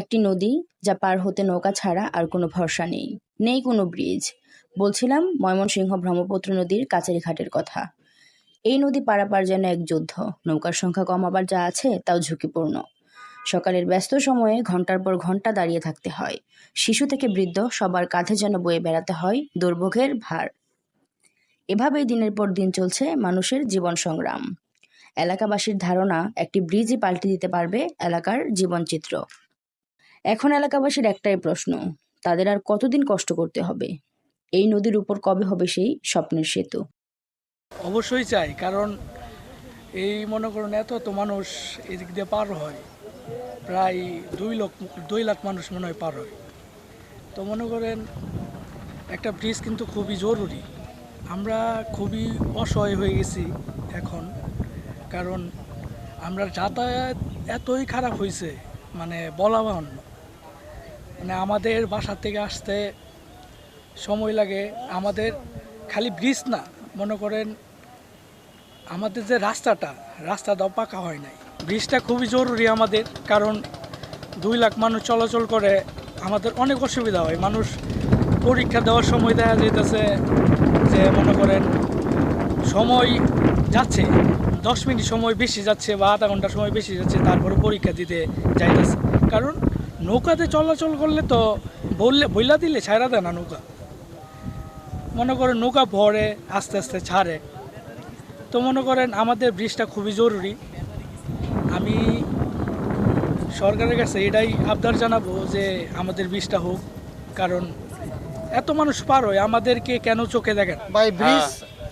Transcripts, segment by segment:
একটি নদী যা পার হতে নৌকা ছাড়া আর কোনো ভরসা নেই। নেই কোনো ব্রিজ। বলছিলাম ময়মনসিংহ ব্রহ্মপুত্র নদীর কাচারি ঘাটের কথা। এই নদী পারাপার যেন এক যুদ্ধ। নৌকার সংখ্যা কমাবার যা আছে তাও ঝুঁকিপূর্ণ। সকালের ব্যস্ত সময়ে ঘণ্টার পর ঘণ্টা দাঁড়িয়ে থাকতে হয়। শিশু থেকে বৃদ্ধ সবার কাঁধে যেন বয়ে বেড়াতে হয় দুর্ভোগের ভার। এভাবেই দিনের পর দিন চলছে মানুষের জীবন সংগ্রাম। এলাকাবাসীর ধারণা একটি ব্রিজই পাল্টে দিতে পারবে এলাকার জীবনচিত্র। এখন এলাকাবাসীর একটাই প্রশ্ন, তাদের আর কতদিন কষ্ট করতে হবে? এই নদীর উপর কবে হবে সেই স্বপ্নের সেতু? অবশ্যই চাই, কারণ এই মনে করুন এত এত মানুষ এদিক দিয়ে পার হয়, প্রায় দুই লক্ষ, দুই লাখ মানুষ মনে হয় পার হয়। তো মনে করেন একটা ব্রিজ কিন্তু খুবই জরুরি। আমরা খুবই অসহায় হয়ে গেছি এখন, কারণ আমরা যাতায়াত এতই খারাপ হয়েছে মানে বলা বাহুন্য মানে আমাদের বাসা থেকে আসতে সময় লাগে। আমাদের খালি ব্রিজ না, মনে করেন আমাদের যে রাস্তাটা, রাস্তাটাও পাকা হয় নাই। ব্রিজটা খুবই জরুরি আমাদের, কারণ দুই লাখ মানুষ চলাচল করে, আমাদের অনেক অসুবিধা হয়। মানুষ পরীক্ষা দেওয়ার সময় দেখা যাইতেছে যে, মনে করেন সময় যাচ্ছে, দশ মিনিট সময় বেশি যাচ্ছে বা আধা ঘণ্টা সময় বেশি যাচ্ছে, তারপরে পরীক্ষা দিতে যাইতেছে। কারণ নৌকাতে চলাচল করলে তো বললে বইলা দিলে ছাড়া দেয় না নৌকা। মনে করেন নৌকা ভরে আস্তে আস্তে ছাড়ে। তো মনে করেন আমাদের ব্রিজটা খুবই জরুরি। আমি সরকারের কাছে এটাই আবদার জানাব যে আমাদের ব্রিজটা হোক কারণ এত মানুষ পার হয় আমাদেরকে কেন চোখে দেখেন? বাই ব্রিজ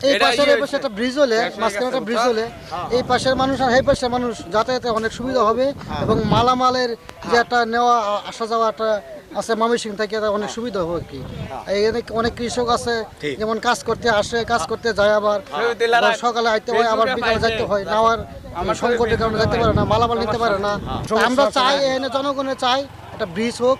এই পাশের ইয়ে এই পাশে একটা ব্রিজ হলে মাঝখানে একটা ব্রিজ হলে এই পাশের মানুষ আর এই পাশের মানুষ যাতায়াতে অনেক সুবিধা হবে এবং মালামালের যে একটা নেওয়া আসা যাওয়া একটা আছে ময়মনসিং থেকে অনেক সুবিধা হবে কি। এখানে অনেক কৃষক আছে যেমন কাজ করতে আসে কাজ করতে যায় আবার সকালে আইতে হয় আবার বিকালে যাইতে হয় নেওয়ার সংকটের কারণে যেতে পারে না মালামাল নিতে পারে না। আমরা চাই এখানে জনগণের চাই একটা ব্রিজ হোক